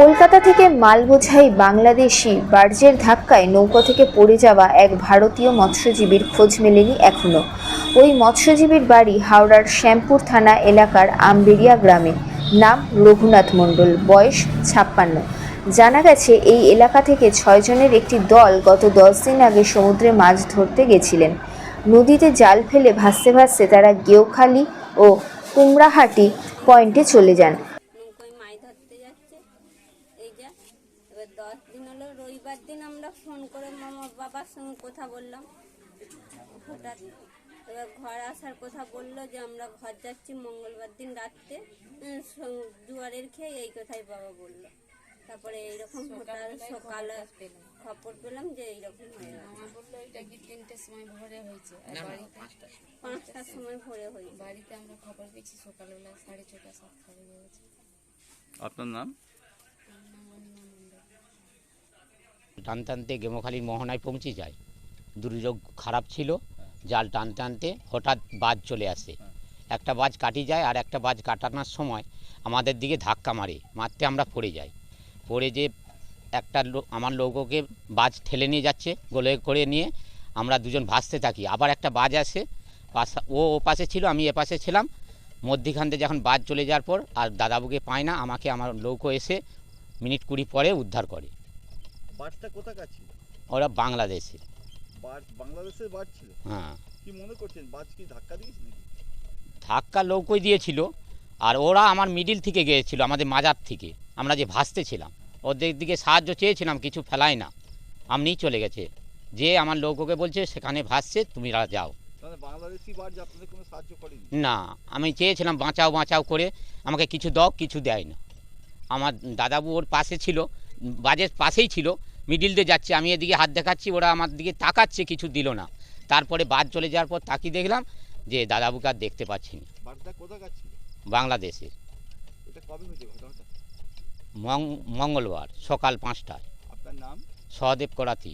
কলকাতা থেকে মাল বোঝাই বাংলাদেশি বার্জের ধাক্কায় নৌকা থেকে পড়ে যাওয়া এক ভারতীয় মৎস্যজীবীর খোঁজ মেলেনি এখনও ওই মৎস্যজীবীর বাড়ি হাওড়ার শ্যামপুর থানা এলাকার আমবেরিয়া গ্রামে। নাম রঘুনাথ মণ্ডল, বয়স ছাপ্পান্ন। জানা গেছে, এই এলাকা থেকে ছয়জনের একটি দল গত দশ দিন আগে সমুদ্রে মাছ ধরতে গেছিলেন। নদীতে জাল ফেলে ভাসতে ভাসতে তারা গেওখালি ও কুমড়াহাটি পয়েন্টে চলে যান। এই যা এবার দশ দিন হলো রবিবার দিন আমরা ফোন করে মামার বাবার সঙ্গে কথা বললাম। হঠাৎ এবার ঘর আসার কথা বলল যে আমরা ঘর যাচ্ছি মঙ্গলবার দিন রাত্রে। জোয়ারের খেয়ে এই কথাই বাবা বলল। তারপরে এইরকম হঠাৎ সকালে খবর পেলাম। যে এইরকম হয়ে আমার বলল এটা কি তিনটের সময় ভোরে হয়েছে? পাঁচটার সময় ভোরে হয়েছে। বাড়িতে আমরা খবর পেয়েছি সকালবেলা সাড়ে ছটা সাতটা বেজে গেছে। আপনার নাম আমার নাম অনিমা মণ্ডল টানতে টানতে গেমোখালির মোহনায় পৌঁছে যায়। দুর্যোগ খারাপ ছিল, জাল টানতে টানতে হঠাৎ বাজ চলে আসে। একটা বাজ কাটি যায় আর একটা বাজ কাটানোর সময় আমাদের দিকে ধাক্কা মারে, মারতে আমরা পড়ে যাই। পড়ে যে একটা আমার লোককে বাজ ঠেলে নিয়ে যাচ্ছে, গোলে করে নিয়ে আমরা দুজন ভাসতে থাকি। আবার একটা বাজ আসে ও ও পাশে ছিল, আমি এ পাশে ছিলাম। মধ্যিখান থেকে যখন বাজ চলে যাওয়ার পর আর দাদাবুকে পায় না, আমাকে, আমার লৌকো এসে মিনিট কুড়ি পরে উদ্ধার করে। কোথাকার ছিল? ওরা বাংলাদেশের। ছিল? হ্যাঁ। কি মনে করছেন বাস কি ধাক্কা দিয়েছে নাকি? ধাক্কা লৌকোই দিয়েছিল আর ওরা আমার মিডিল থেকে গিয়েছিল আমাদের মাজার থেকে। আমরা যে ভাসতে ছিলাম ওদের দিকে সাহায্য চেয়েছিলাম কিছু ফেলায় না। আমনিই চলে গেছে। যে আমার লৌকোকে বলছে সেখানে ভাসছে তুমি যাও। না আমি চেয়েছিলাম বাঁচাও বাঁচাও করে আমাকে কিছু দাও কিছু দেয় না। আমার দাদাবু ওর পাশে ছিল বাজের পাশেই ছিল মিডিল দিয়ে যাচ্ছে আমি এদিকে হাত দেখাচ্ছি ওরা আমার দিকে তাকাচ্ছে কিছু দিল না। তারপরে বাদ চলে যাওয়ার পর তাকিয়ে দেখলাম যে দাদাবুকে আর দেখতে পাচ্ছি না। বাংলাদেশে মঙ্গলবার সকাল পাঁচটায়। আপনার নাম? সহদেব করাতি।